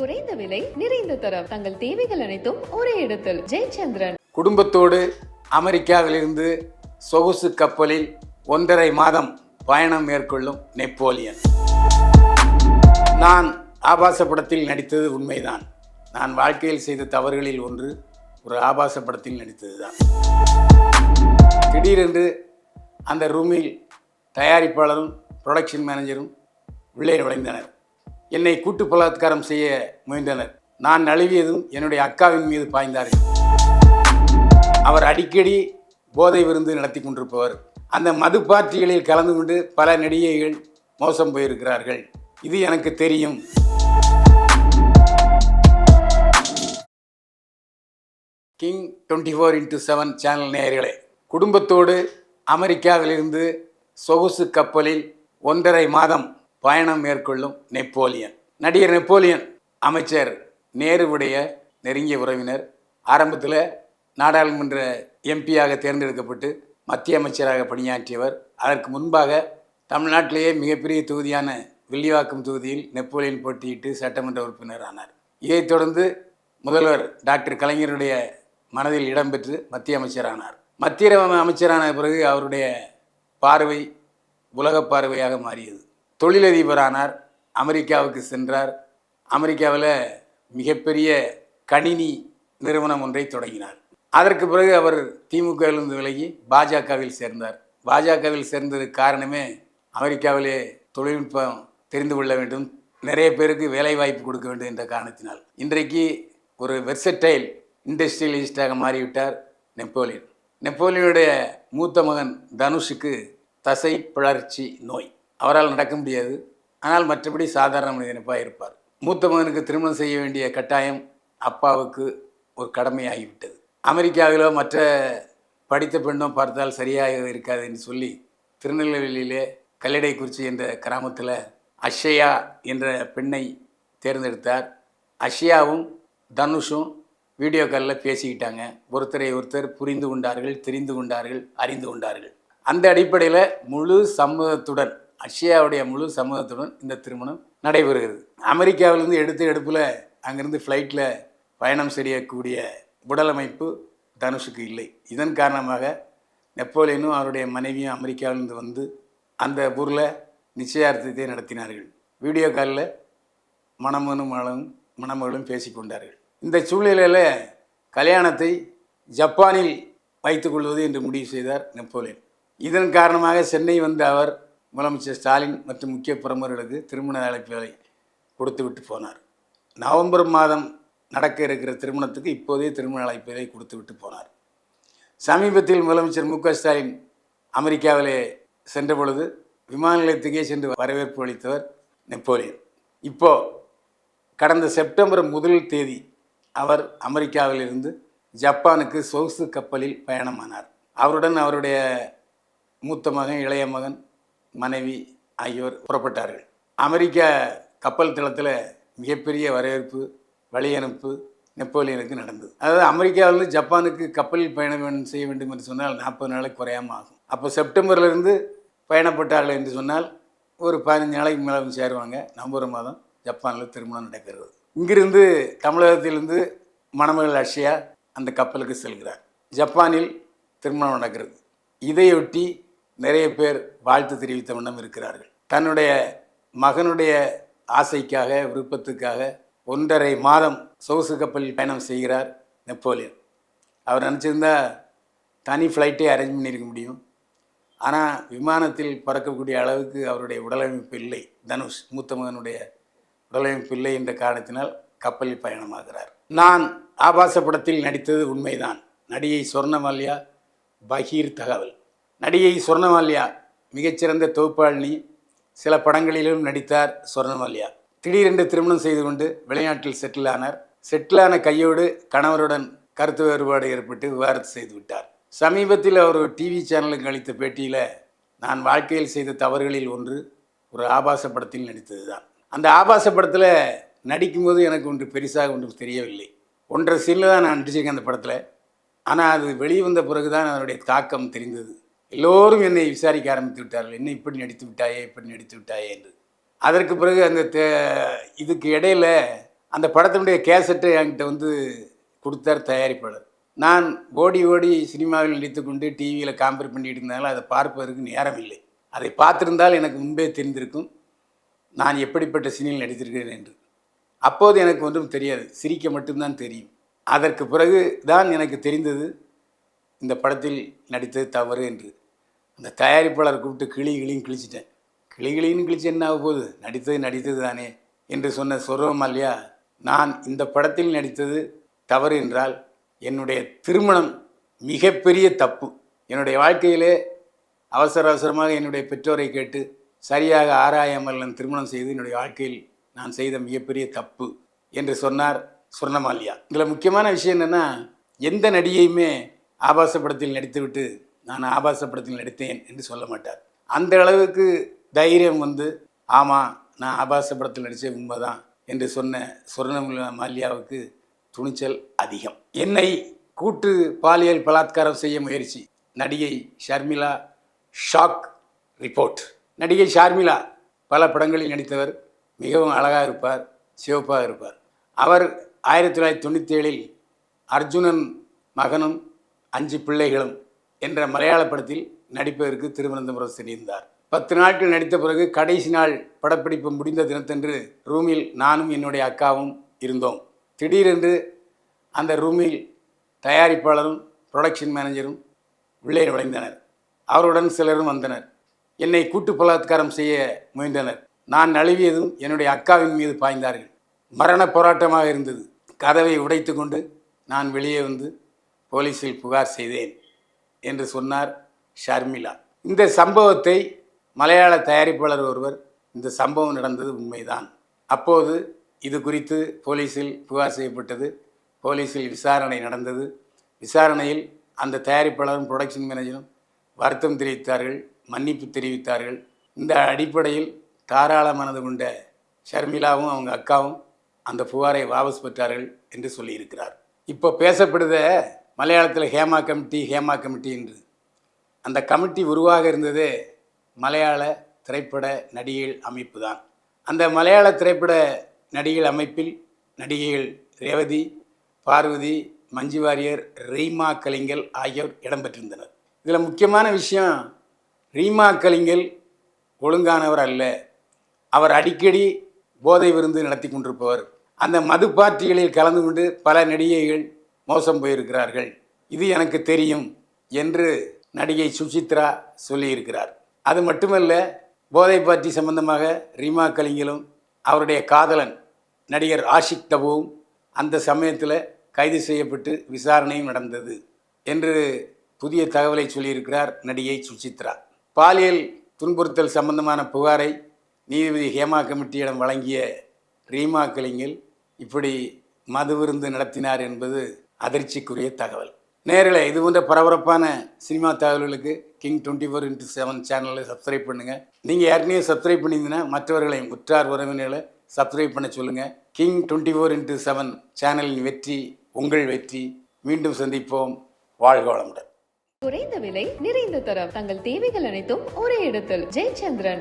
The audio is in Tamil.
குறைந்த விலை நிறைந்த தரம். தங்கள் தேவைகள் அனைத்தும் ஒரே இடத்தில். ஜெயச்சந்திரன். குடும்பத்தோடு அமெரிக்காவிலிருந்து சொகுசு கப்பலில் ஒன்றரை மாதம் பயணம் மேற்கொள்ளும் நெப்போலியன். நான் ஆபாச படத்தில் நடித்தது உண்மைதான். நான் வாழ்க்கையில் செய்த தவறுகளில் ஒன்று ஒரு ஆபாச படத்தில் நடித்தது தான் திடீரென்று அந்த ரூமில் தயாரிப்பாளரும் ப்ரொடக்ஷன் மேனேஜரும் உள்ளே நுழைந்தனர். என்னை கூட்டு பலாத்காரம் செய்ய முயன்றனர். நான் நழுவியதும் என்னுடைய அக்காவின் மீது பாய்ந்தார்கள். அவர் அடிக்கடி போதை விருந்து நடத்தி கொண்டிருப்பவர். அந்த மது பார்ட்டிகளில் கலந்து கொண்டு பல நடிகைகள் மோசம் போயிருக்கிறார்கள். இது எனக்கு தெரியும். King twenty four into seven channel நேயர்களே குடும்பத்தோடு அமெரிக்காவிலிருந்து சொகுசு கப்பலில் ஒன்றரை மாதம் பயணம் மேற்கொள்ளும் நெப்போலியன். நடிகர் நெப்போலியன் அமைச்சர் நேருவுடைய நெருங்கிய உறவினர். ஆரம்பத்தில் நாடாளுமன்ற எம்பியாக தேர்ந்தெடுக்கப்பட்டு மத்திய அமைச்சராக பணியாற்றியவர். அதற்கு முன்பாக தமிழ்நாட்டிலேயே மிகப்பெரிய தொகுதியான வில்லிவாக்கம் தொகுதியில் நெப்போலியன் போட்டியிட்டு சட்டமன்ற உறுப்பினர் ஆனார். இதைத் தொடர்ந்து முதல்வர் டாக்டர் கலைஞருடைய மனதில் இடம்பெற்று மத்திய அமைச்சரானார் மத்திய அமைச்சரான பிறகு அவருடைய பார்வை உலக பார்வையாக மாறியது. தொழிலதிபரானார் அமெரிக்காவுக்கு சென்றார். அமெரிக்காவில் மிகப்பெரிய கணினி நிறுவனம் ஒன்றை தொடங்கினார். அதற்கு பிறகு அவர் திமுகவிலிருந்து விலகி பாஜகவில் சேர்ந்தார். பாஜகவில் சேர்ந்ததுக்கு காரணமே அமெரிக்காவிலே தொழில்நுட்பம் தெரிந்து கொள்ள வேண்டும் நிறைய பேருக்கு வேலைவாய்ப்பு கொடுக்க வேண்டும் என்ற காரணத்தினால். இன்றைக்கு ஒரு வெர்சட்டைல் இண்டஸ்ட்ரியலிஸ்டாக மாறிவிட்டார் நெப்போலியன். நெப்போலியனுடைய மூத்த மகன் தனுஷுக்கு தசை பிளர்ச்சி நோய். அவரால் நடக்க முடியாது. ஆனால் மற்றபடி சாதாரண மனிதனப்பாக இருப்பார். மூத்த மகனுக்கு திருமணம் செய்ய வேண்டிய கட்டாயம் அப்பாவுக்கு ஒரு கடமையாகிவிட்டது. அமெரிக்காவிலோ மற்ற படித்த பெண்ணோ பார்த்தால் சரியாக இருக்காது என்று சொல்லி திருநெல்வேலியிலே கல்லடைக்குறிச்சி என்ற கிராமத்தில் அஷயா என்ற பெண்ணை தேர்ந்தெடுத்தார். அஷயாவும் தனுஷும் வீடியோ காலில் பேசிக்கிட்டாங்க. ஒருத்தரை ஒருத்தர் புரிந்து கொண்டார்கள் தெரிந்து கொண்டார்கள் அறிந்து கொண்டார்கள். அந்த அடிப்படையில் முழு சம்மதத்துடன் ரஷ்யாவுடைய முழு சம்மதத்துடன் இந்த திருமணம் நடைபெறுகிறது. அமெரிக்காவிலிருந்து எடுத்து எடுப்பில் அங்கேருந்து ஃப்ளைட்டில் பயணம் செய்யக்கூடிய உடலமைப்பு தனுஷுக்கு இல்லை. இதன் காரணமாக நெப்போலியனும் அவருடைய மனைவியும் அமெரிக்காவிலிருந்து வந்து அந்த ஊரில் நிச்சயார்த்தத்தை நடத்தினார்கள். வீடியோ காலில் மணமனும் மகளும் மணமகளும் பேசிக்கொண்டார்கள் இந்த சூழ்நிலையில் கல்யாணத்தை ஜப்பானில் வைத்துக்கொள்வது என்று முடிவு செய்தார் நெப்போலியன். இதன் காரணமாக சென்னை வந்த அவர் முதலமைச்சர் ஸ்டாலின் மற்றும் முக்கிய பிரமுகர்களுக்கு திருமண அழைப்புகளை கொடுத்து விட்டு போனார். நவம்பர் மாதம் நடக்க இருக்கிற திருமணத்துக்கு இப்போதே திருமண அழைப்புகளை கொடுத்து விட்டு போனார். சமீபத்தில் முதலமைச்சர் மு க ஸ்டாலின் அமெரிக்காவிலே சென்ற பொழுது விமான நிலையத்துக்கே சென்று வரவேற்பு அளித்தவர் நெப்போலியன். இப்போ கடந்த செப்டம்பர் முதல் தேதி அவர் அமெரிக்காவிலிருந்து ஜப்பானுக்கு சொகுசு கப்பலில் பயணமானார். அவருடன் அவருடைய மூத்த மகன் இளைய மகன் மனைவி ஆகியோர் புறப்பட்டார்கள். அமெரிக்க கப்பல் தளத்தில் மிகப்பெரிய வரவேற்பு வழி அனுப்பு நெப்போலியனுக்கு நடந்தது. அதாவது அமெரிக்காவிலிருந்து ஜப்பானுக்கு கப்பலில் பயணம் செய்ய வேண்டும் என்று சொன்னால் நாற்பது நாளைக்கு குறையாமல் ஆகும். அப்போ செப்டம்பர்லேருந்து பயணப்பட்டார்கள் என்று சொன்னால் ஒரு பதினஞ்சு நாளைக்கு மேலே சேருவாங்க. நவம்பர் மாதம் ஜப்பானில் திருமணம் நடக்கிறது. இங்கிருந்து தமிழகத்திலிருந்து மணமகள் அக்ஷயா அந்த கப்பலுக்கு செல்கிறார். ஜப்பானில் திருமணம் நடக்கிறது. இதையொட்டி நிறைய பேர் வாழ்த்து தெரிவித்த வண்ணம் இருக்கிறார்கள். தன்னுடைய மகனுடைய ஆசைக்காக விருப்பத்துக்காக ஒன்றரை மாதம் சொகுசு கப்பலில் பயணம் செய்கிறார் நெப்போலியன். அவர் நினச்சிருந்தா தனி ஃப்ளைட்டே அரேஞ்ச் பண்ணியிருக்க முடியும். ஆனால் விமானத்தில் பறக்கக்கூடிய அளவுக்கு அவருடைய உடலமைப்பு இல்லை. தனுஷ் மூத்த மகனுடைய உடலமைப்பு இல்லை என்ற காரணத்தினால் கப்பலில் பயணமாகிறார். நான் ஆபாச படத்தில் நடித்தது உண்மைதான். நடிகை சொர்ணமல்யா பகீர் தகவல். நடிகை சொர்ணமால்யா மிகச்சிறந்த தொகுப்பாளினி. சில படங்களிலும் நடித்தார் சொர்ணமால்யா. திடீரென்று திருமணம் செய்து கொண்டு விளையாட்டில் செட்டில் ஆனார். செட்டிலான கையோடு கணவருடன் கருத்து வேறுபாடு ஏற்பட்டு விவாகரத்து செய்து விட்டார். சமீபத்தில் அவர் டிவி சேனலுக்கு அளித்த பேட்டியில் நான் வாழ்க்கையில் செய்த தவறுகளில் ஒன்று ஒரு ஆபாச படத்தில் நடித்தது தான் அந்த ஆபாச படத்தில் நடிக்கும்போது எனக்கு ஒன்று பெருசாக ஒன்று தெரியவில்லை. ஒன்றரை சீனில் தான் நான் நடிச்சிருக்கேன் அந்த படத்தில். ஆனால் அது வெளியே வந்த பிறகு தான் அதனுடைய தாக்கம் தெரிந்தது. எல்லோரும் என்னை விசாரிக்க ஆரம்பித்து விட்டார்கள். என்ன இப்படி நடித்து விட்டாயே இப்படி நடித்து விட்டாயே என்று. அதற்கு பிறகு அந்த தே இதுக்கு இடையில அந்த படத்தினுடைய கேசட்டை என்கிட்ட வந்து கொடுத்தார் தயாரிப்பாளர். நான் ஓடி ஓடி சினிமாவில் நடித்துக்கொண்டு டிவியில் காம்பேர் பண்ணிட்டு இருந்தாலும் அதை பார்ப்பதற்கு நேரம் இல்லை. அதை பார்த்துருந்தால் எனக்கு முன்பே தெரிந்திருக்கும். நான் எப்படிப்பட்ட சினியில் நடித்திருக்கிறேன் என்று. அப்போது எனக்கு ஒன்றும் தெரியாது. சிரிக்க மட்டும்தான் தெரியும். அதற்கு பிறகு தான் எனக்கு தெரிந்தது இந்த படத்தில் நடித்தது தவறு என்று. அந்த தயாரிப்பாளர் கூப்பிட்டு கிளி கிளின்னு கிழிச்சிட்டேன். கிளி கிளின்னு கிழிச்சு என்ன ஆக போகுது? நடித்தது நடித்தது தானே என்று சொன்ன சொர்வம் நான் இந்த படத்தில் நடித்தது தவறு என்றால் என்னுடைய திருமணம் மிகப்பெரிய தப்பு. என்னுடைய வாழ்க்கையிலே அவசர அவசரமாக என்னுடைய பெற்றோரை கேட்டு சரியாக ஆராயாமல் நான் திருமணம் செய்து என்னுடைய வாழ்க்கையில் நான் செய்த மிகப்பெரிய தப்பு என்று சொன்னார் சொர்ணமாலியா இதில் முக்கியமான விஷயம் என்னென்னா எந்த நடிகையுமே ஆபாச படத்தில் நடித்துவிட்டு நான் ஆபாச படத்தில் நடித்தேன் என்று சொல்ல மாட்டார். அந்த அளவுக்கு தைரியம் வந்து ஆமாம் நான் ஆபாச படத்தில் நடித்த உண்மைதான் என்று சொன்ன சொர்ண மால்யாவுக்கு துணிச்சல் அதிகம். என்னை கூட்டு பாலியல் பலாத்காரம் செய்ய முயற்சி. நடிகை ஷர்மிளா ஷாக் ரிப்போர்ட். நடிகை ஷார்மிளா பல படங்களில் நடித்தவர். மிகவும் அழகாக இருப்பார் சிவப்பாக இருப்பார். அவர் ஆயிரத்தி தொள்ளாயிரத்தி தொண்ணூற்றி ஏழில் அர்ஜுனன் மகனும் அஞ்சு பிள்ளைகளும் என்ற மலையாள படத்தில் நடிப்பதற்கு திருவனந்தபுரம் சென்றிருந்தார். பத்து நாட்கள் நடித்த பிறகு கடைசி நாள் படப்பிடிப்பு முடிந்த தினத்தன்று ரூமில் நானும் என்னுடைய அக்காவும் இருந்தோம். திடீரென்று அந்த ரூமில் தயாரிப்பாளரும் ப்ரொடக்ஷன் மேனேஜரும் உள்ளே நுழைந்தனர். அவருடன் சிலரும் வந்தனர். என்னை கூட்டு பலாத்காரம் செய்ய முயன்றனர். நான் நழுவியதும் என்னுடைய அக்காவின் மீது பாய்ந்தார்கள். மரண போராட்டமாக இருந்தது. கதவை உடைத்து கொண்டு நான் வெளியே வந்து போலீஸில் புகார் செய்தேன் என்று சொன்னார் ஷர்மிளா. இந்த சம்பவத்தை மலையாள தயாரிப்பாளர் ஒருவர் இந்த சம்பவம் நடந்தது உண்மைதான். அப்போது இது குறித்து போலீஸில் புகார் செய்யப்பட்டது. போலீஸில் விசாரணை நடந்தது. விசாரணையில் அந்த தயாரிப்பாளரும் ப்ரொடக்ஷன் மேனேஜரும் வருத்தம் தெரிவித்தார்கள் மன்னிப்பு தெரிவித்தார்கள். இந்த அடிப்படையில் தாராள மனது கொண்ட ஷர்மிளாவும் அவங்க அக்காவும் அந்த புகாரை வாபஸ் பெற்றார்கள் என்று சொல்லியிருக்கிறார். இப்போ பேசப்படுத மலையாளத்தில் ஹேமா கமிட்டி ஹேமா கமிட்டின்றது அந்த கமிட்டி உருவாக இருந்ததே மலையாள திரைப்பட நடிகைகள் அமைப்பு தான். அந்த மலையாள திரைப்பட நடிகைகள் அமைப்பில் நடிகைகள் ரேவதி பார்வதி மஞ்சு வாரியர் ரீமா கலிங்கல் ஆகியோர் இடம்பெற்றிருந்தனர் இதில் முக்கியமான விஷயம் ரீமா கலிங்கல் ஒழுங்கானவர் அல்ல. அவர் அடிக்கடி போதை விருந்து நடத்தி கொண்டிருப்பவர். அந்த மது பார்ட்டிகளில் கலந்து கொண்டு பல நடிகைகள் மோசம் போயிருக்கிறார்கள். இது எனக்கு தெரியும் என்று நடிகை சுசித்ரா சொல்லியிருக்கிறார். அது மட்டுமல்ல போதை பார்ட்டி சம்பந்தமாக ரீமா கலிங்கலும் அவருடைய காதலன் நடிகர் ஆஷிக் தபுவும் அந்த சமயத்தில் கைது செய்யப்பட்டு விசாரணையும் நடந்தது என்று புதிய தகவலை சொல்லியிருக்கிறார் நடிகை சுசித்ரா. பாலியல் துன்புறுத்தல் சம்பந்தமான புகாரை நீதிபதி ஹேமா கமிட்டியிடம் வழங்கிய ரீமா கலிங்கில் இப்படி மது விருந்து நடத்தினார் என்பது அதிர்ச்சிக்குரிய தகவல். நேரில் இது போன்ற பரபரப்பான சினிமா தகவல்களுக்கு King twenty four into seven சேனலை சப்ஸ்கிரைப் பண்ணுங்கள் நீங்கள் ஏற்கனவே சப்ஸ்கிரைப் பண்ணியிருந்தீங்கன்னா மற்றவர்களையும் உற்றார் உறவினர்களை சப்ஸ்கிரைப் பண்ண சொல்லுங்கள் King twenty four into seven சேனலின் வெற்றி உங்கள் வெற்றி. மீண்டும் சந்திப்போம். வாழ்க வளமுடன். குறைந்த விலை நிறைந்த தரம். தங்கள் தேவைகள் அனைத்தும் ஒரே இடத்தில். ஜெயச்சந்திரன்.